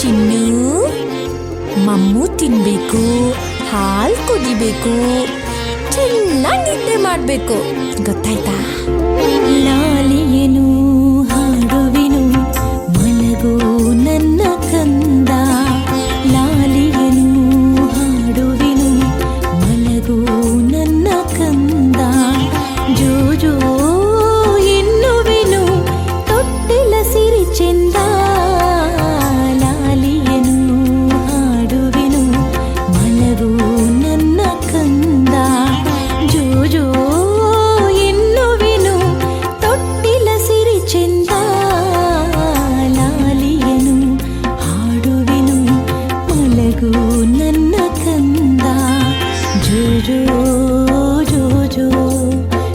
ಚಿನ್ನು ಮಮ್ಮು ತಿನ್ಬೇಕು ಹಾಲು ಕುದಿಬೇಕು ಚೆನ್ನಾಗಿ ನಿದ್ದೆ ಮಾಡಬೇಕು. ಗೊತ್ತಾಯ್ತಾ?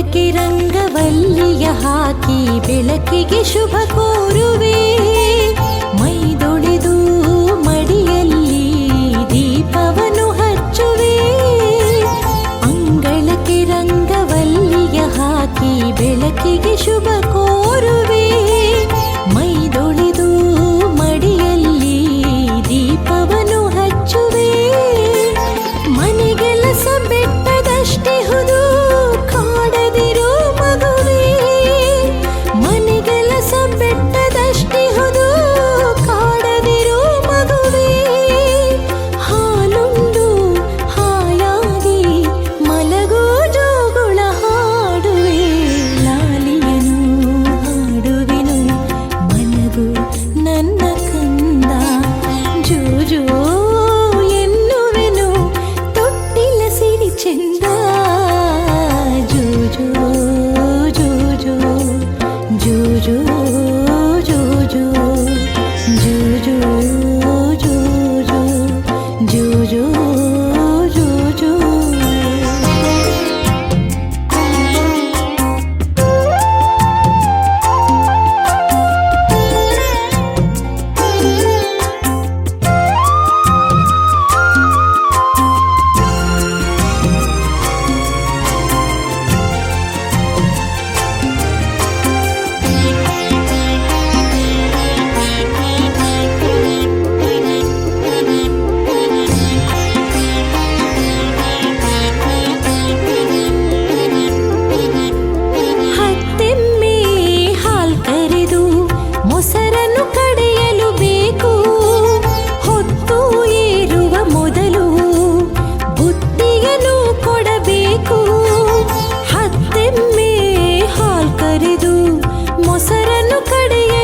ರಂಗಕ್ಕೆ ರಂಗವಲ್ಲಿಯ ಹಾಕಿ ಬೆಳಕಿಗೆ ಶುಭ ಕೋರುವೆ. ಮೈದೊಡೆದು ಮಡಿಯಲ್ಲಿ ದೀಪವನ್ನು ಹಚ್ಚುವೆ. ಅಂಗಳಕ್ಕೆ ರಂಗವಲ್ಲಿಯ ಹಾಕಿ ಬೆಳಕಿಗೆ ಶುಭ 博主。கடவுள் கடையே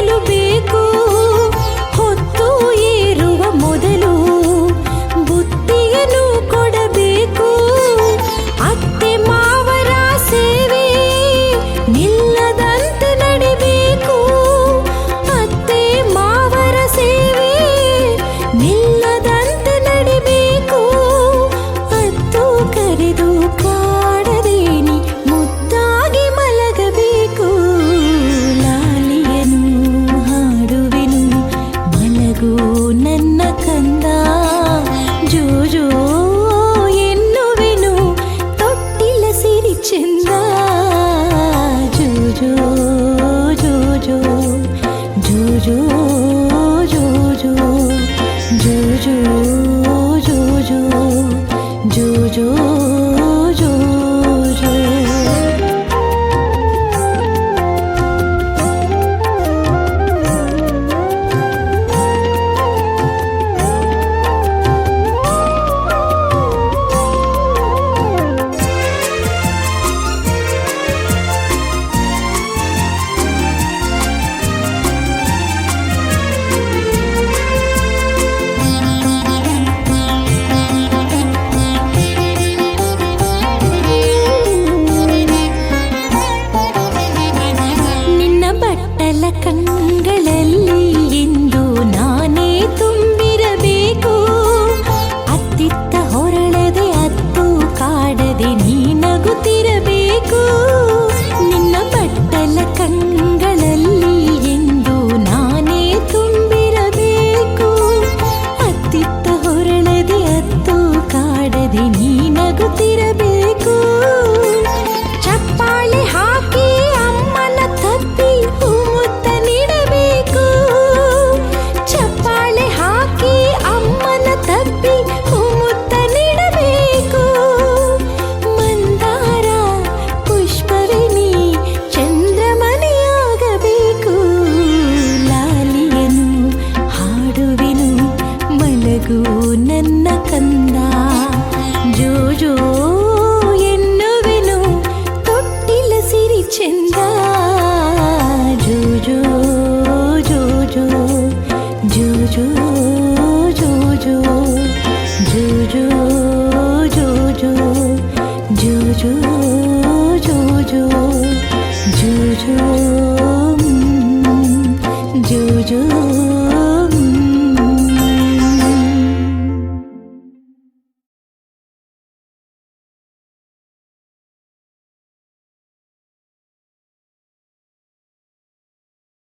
जो जो जो जो de niño. ಮಲಗು ನನ್ನ ಕಂದ ಜೋ ಜೋ ಎನ್ನುವೆನು ತೊಟ್ಟಿಲ ಸಿರಿ ಚೆಂದ ಜೋ ಜೋ ಜೋ ಜೋ ಜೋ ಜೋ ಜೋ ಜೋ ಜೋ ಜೋ